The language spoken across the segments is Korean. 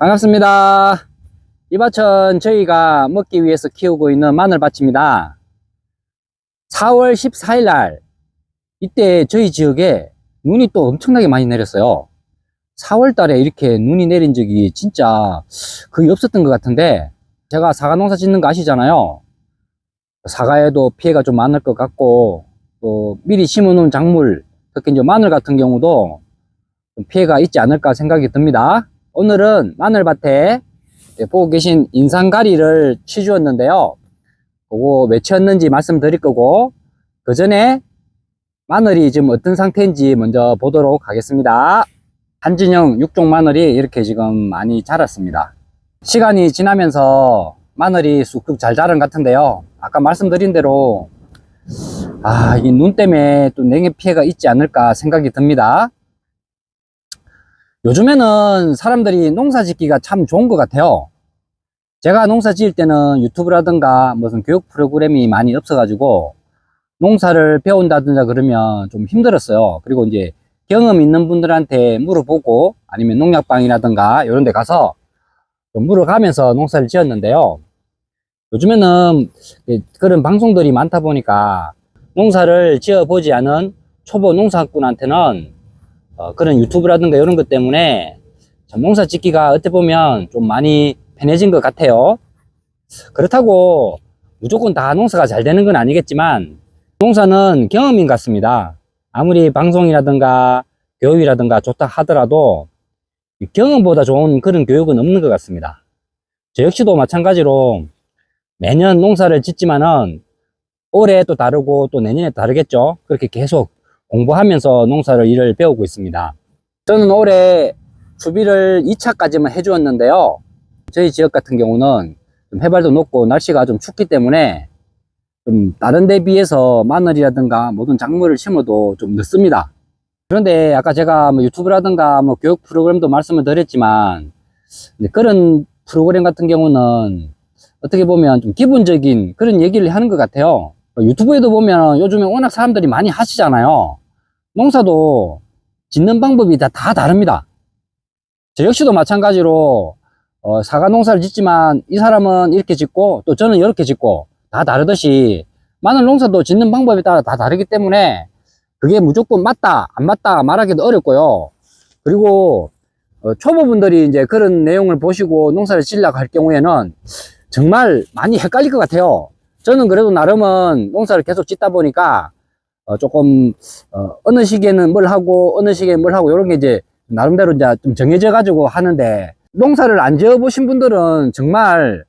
반갑습니다. 이 밭은 저희가 먹기 위해서 키우고 있는 마늘밭입니다. 4월 14일 날 이때 저희 지역에 눈이 또 엄청나게 많이 내렸어요. 4월 달에 이렇게 눈이 내린 적이 진짜 거의 없었던 것 같은데 제가 사과 농사 짓는 거 아시잖아요. 사과에도 피해가 좀 많을 것 같고 또 미리 심어 놓은 작물 특히 이제 마늘 같은 경우도 좀 피해가 있지 않을까 생각이 듭니다. 오늘은 마늘밭에 예, 보고 계신 인상가리를 치주었는데요. 그거 왜 치었는지 말씀드릴 거고 그 전에 마늘이 지금 어떤 상태인지 먼저 보도록 하겠습니다. 한진형 육종 마늘이 이렇게 지금 많이 자랐습니다. 시간이 지나면서 마늘이 쑥쑥 잘 자란 것 같은데요. 아까 말씀드린 대로 아, 이 눈 때문에 또 냉해 피해가 있지 않을까 생각이 듭니다. 요즘에는 사람들이 농사 짓기가 참 좋은 것 같아요. 제가 농사 지을 때는 유튜브라든가 무슨 교육 프로그램이 많이 없어가지고 농사를 배운다든가 그러면 좀 힘들었어요. 그리고 이제 경험 있는 분들한테 물어보고 아니면 농약방이라든가 이런 데 가서 좀 물어가면서 농사를 지었는데요. 요즘에는 그런 방송들이 많다 보니까 농사를 지어보지 않은 초보 농사꾼한테는 어, 그런 유튜브라든가 이런 것 때문에 참 농사 짓기가 어떻게 보면 좀 많이 편해진 것 같아요. 그렇다고 무조건 다 농사가 잘 되는 건 아니겠지만 농사는 경험인 것 같습니다. 아무리 방송이라든가 교육이라든가 좋다 하더라도 이 경험보다 좋은 그런 교육은 없는 것 같습니다. 저 역시도 마찬가지로 매년 농사를 짓지만은 올해 또 다르고 또 내년에 다르겠죠. 그렇게 계속 공부하면서 농사를 일을 배우고 있습니다. 저는 올해 추비를 2차까지만 해주었는데요. 저희 지역 같은 경우는 좀 해발도 높고 날씨가 좀 춥기 때문에 좀 다른 데 비해서 마늘이라든가 모든 작물을 심어도 좀 늦습니다. 그런데 아까 제가 뭐 유튜브라든가 뭐 교육 프로그램도 말씀을 드렸지만 그런 프로그램 같은 경우는 어떻게 보면 좀 기본적인 그런 얘기를 하는 것 같아요. 유튜브에도 보면 요즘에 워낙 사람들이 많이 하시잖아요. 농사도 짓는 방법이 다, 다 다릅니다. 저 역시도 마찬가지로 어, 사과 농사를 짓지만 이 사람은 이렇게 짓고 또 저는 이렇게 짓고 다 다르듯이 마늘 농사도 짓는 방법에 따라 다 다르기 때문에 그게 무조건 맞다 안 맞다 말하기도 어렵고요. 그리고 어, 초보분들이 이제 그런 내용을 보시고 농사를 지으려고 할 경우에는 정말 많이 헷갈릴 것 같아요. 저는 그래도 나름은 농사를 계속 짓다 보니까 어, 조금 어, 느 시기에는 뭘 하고 어느 시기에 뭘 하고 이런 게 이제 나름대로 이제 좀 정해져 가지고 하는데 농사를 안 지어 보신 분들은 정말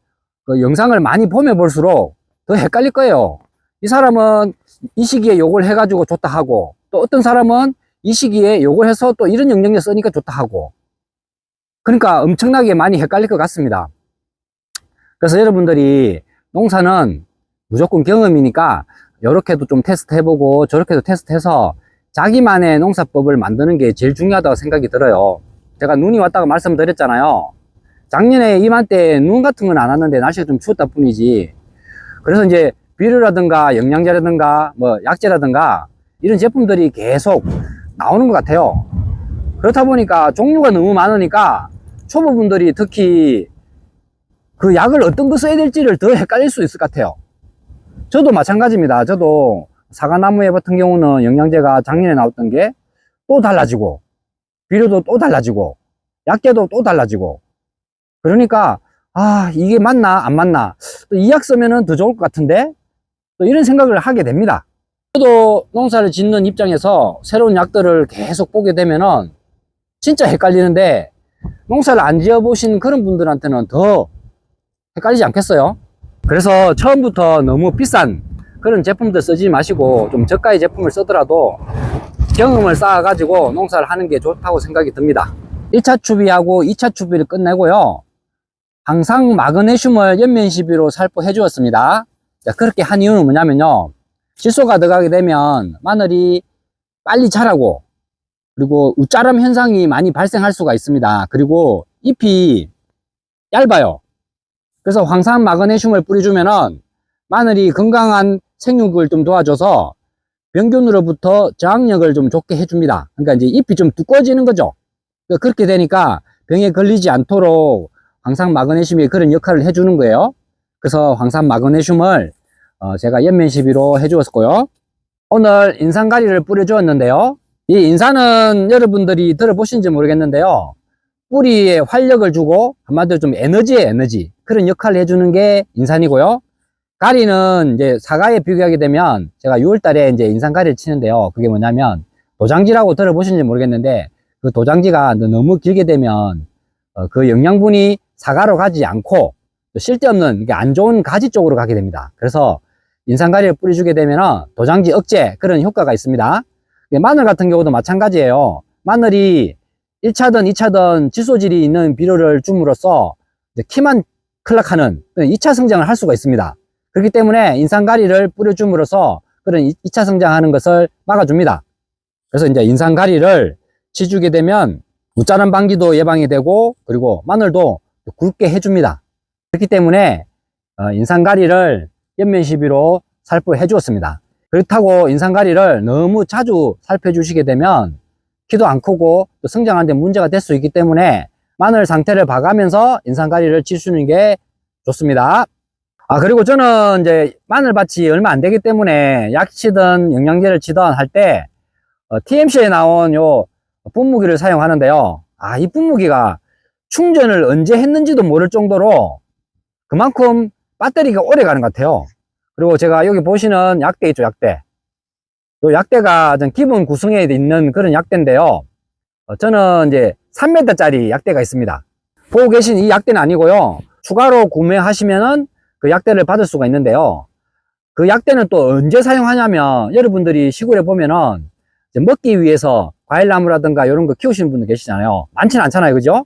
그 영상을 많이 보면 볼수록 더 헷갈릴 거예요. 이 사람은 이 시기에 요걸 해가지고 좋다 하고 또 어떤 사람은 이 시기에 요걸 해서 또 이런 영역에 쓰니까 좋다 하고 그러니까 엄청나게 많이 헷갈릴 것 같습니다. 그래서 여러분들이 농사는 무조건 경험이니까 이렇게도 좀 테스트 해보고 저렇게도 테스트 해서 자기만의 농사법을 만드는 게 제일 중요하다고 생각이 들어요. 제가 눈이 왔다고 말씀드렸잖아요. 작년에 이맘때 눈 같은 건 안 왔는데 날씨가 좀 추웠다 뿐이지. 그래서 이제 비료라든가 영양제라든가 뭐 약제라든가 이런 제품들이 계속 나오는 것 같아요. 그렇다 보니까 종류가 너무 많으니까 초보분들이 특히 그 약을 어떤 거 써야 될지를 더 헷갈릴 수 있을 것 같아요. 저도 마찬가지입니다. 저도 사과나무에 같은 경우는 영양제가 작년에 나왔던 게 또 달라지고 비료도 또 달라지고 약제도 또 달라지고 그러니까 아 이게 맞나 안 맞나 또 이 약 쓰면은 더 좋을 것 같은데 또 이런 생각을 하게 됩니다. 저도 농사를 짓는 입장에서 새로운 약들을 계속 보게 되면은 진짜 헷갈리는데 농사를 안 지어 보신 그런 분들한테는 더 헷갈리지 않겠어요? 그래서 처음부터 너무 비싼 그런 제품들 쓰지 마시고 좀 저가의 제품을 쓰더라도 경험을 쌓아 가지고 농사를 하는 게 좋다고 생각이 듭니다. 1차 추비하고 2차 추비를 끝내고요. 항상 마그네슘을 연면 시비로 살포해 주었습니다. 자, 그렇게 한 이유는 뭐냐면요. 질소가 들어가게 되면 마늘이 빨리 자라고 그리고 우짜람 현상이 많이 발생할 수가 있습니다. 그리고 잎이 얇아요 그래서 황산 마그네슘을 뿌려주면은 마늘이 건강한 생육을 좀 도와줘서 병균으로부터 저항력을 좀 좋게 해줍니다. 그러니까 이제 잎이 좀 두꺼워지는 거죠. 그러니까 그렇게 되니까 병에 걸리지 않도록 황산 마그네슘이 그런 역할을 해주는 거예요. 그래서 황산 마그네슘을 어, 제가 연면 시비로 해주었고요. 오늘 인산가리를 뿌려주었는데요. 이 인산은 여러분들이 들어보신지 모르겠는데요. 뿌리에 활력을 주고 한마디로 좀 에너지의 에너지 그런 역할을 해주는 게 인산이고요. 가리는 이제 사과에 비교하게 되면 제가 6월달에 이제 인산가리를 치는데요. 그게 뭐냐면 도장지라고 들어보신지 모르겠는데 그 도장지가 너무 길게 되면 어, 그 영양분이 사과로 가지 않고 쓸데없는 안 좋은 가지 쪽으로 가게 됩니다. 그래서 인산가리를 뿌려주게 되면 도장지 억제 그런 효과가 있습니다. 마늘 같은 경우도 마찬가지예요. 마늘이 1차든 2차든 질소질이 있는 비료를 줌으로써 키만 클락하는 2차 성장을 할 수가 있습니다. 그렇기 때문에 인산가리를 뿌려줌으로써 그런 2차 성장하는 것을 막아줍니다. 그래서 이제 인산가리를 치주게 되면 무자란 방지도 예방이 되고 그리고 마늘도 굵게 해줍니다. 그렇기 때문에 어, 인산가리를 연면 시비로 살포해 주었습니다. 그렇다고 인산가리를 너무 자주 살펴 주시게 되면 키도 안 크고 또 성장하는데 문제가 될 수 있기 때문에 마늘 상태를 봐가면서 인산가리를 치수는 게 좋습니다. 아 그리고 저는 이제 마늘밭이 얼마 안 되기 때문에 약 치든 영양제를 치든 할때 어, TMC에 나온 요 분무기를 사용하는데요. 아 이 분무기가 충전을 언제 했는지도 모를 정도로 그만큼 배터리가 오래 가는 것 같아요. 그리고 제가 여기 보시는 약대 있죠, 약대. 요 약대가 좀 기본 구성에 있는 그런 약대인데요. 어, 저는 이제 3m짜리 약대가 있습니다. 보고 계신 이 약대는 아니고요. 추가로 구매하시면은 그 약대를 받을 수가 있는데요. 그 약대는 또 언제 사용하냐면 여러분들이 시골에 보면은 먹기 위해서 과일나무라든가 이런 거 키우시는 분들 계시잖아요. 많지는 않잖아요. 그죠?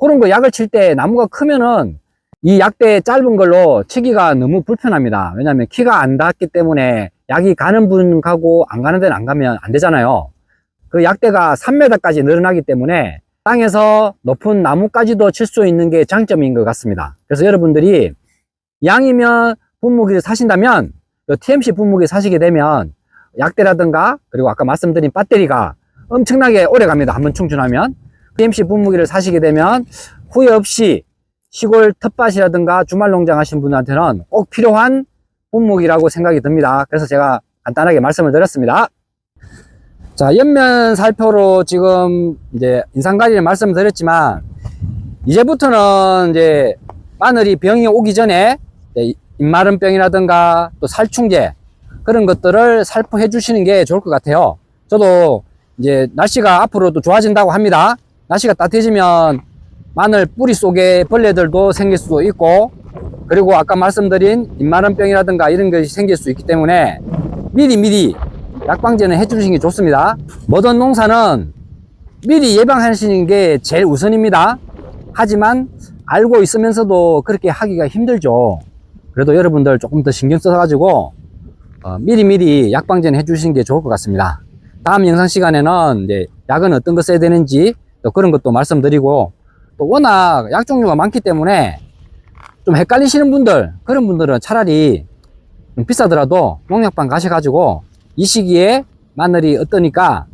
그런 거 약을 칠 때 나무가 크면은 이 약대 짧은 걸로 치기가 너무 불편합니다. 왜냐하면 키가 안 닿았기 때문에 약이 가는 분 가고 안 가는 데는 안 가면 안 되잖아요. 그 약대가 3m까지 늘어나기 때문에 땅에서 높은 나무까지도 칠 수 있는 게 장점인 것 같습니다. 그래서 여러분들이 양이면 분무기를 사신다면 이 TMC 분무기 사시게 되면 약대라든가 그리고 아까 말씀드린 배터리가 엄청나게 오래 갑니다. 한번 충전하면 TMC 분무기를 사시게 되면 후회 없이 시골 텃밭이라든가 주말 농장 하신 분한테는 꼭 필요한 분무기라고 생각이 듭니다. 그래서 제가 간단하게 말씀을 드렸습니다. 자, 옆면 살표로 지금 이제 인상가리를 말씀을 드렸지만 이제부터는 이제 마늘이 병이 오기 전에 이제 입마름병이라든가 또 살충제 그런 것들을 살포해 주시는 게 좋을 것 같아요. 저도 이제 날씨가 앞으로도 좋아진다고 합니다. 날씨가 따뜻해지면 마늘 뿌리 속에 벌레들도 생길 수도 있고 그리고 아까 말씀드린 입마름병이라든가 이런 것이 생길 수 있기 때문에 미리 미리 약방제는 해주시는 게 좋습니다. 모든 농사는 미리 예방하시는 게 제일 우선입니다. 하지만 알고 있으면서도 그렇게 하기가 힘들죠. 그래도 여러분들 조금 더 신경 써가지고 어, 미리미리 약방제는 해주시는 게 좋을 것 같습니다. 다음 영상 시간에는 이제 약은 어떤 거 써야 되는지 또 그런 것도 말씀드리고 또 워낙 약 종류가 많기 때문에 좀 헷갈리시는 분들 그런 분들은 차라리 좀 비싸더라도 농약방 가셔가지고 이 시기에 마늘이 어떠니까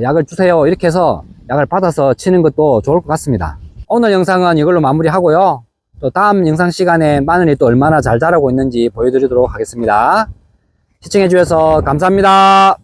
약을 주세요. 이렇게 해서 약을 받아서 치는 것도 좋을 것 같습니다. 오늘 영상은 이걸로 마무리하고요. 또 다음 영상 시간에 마늘이 또 얼마나 잘 자라고 있는지 보여드리도록 하겠습니다. 시청해 주셔서 감사합니다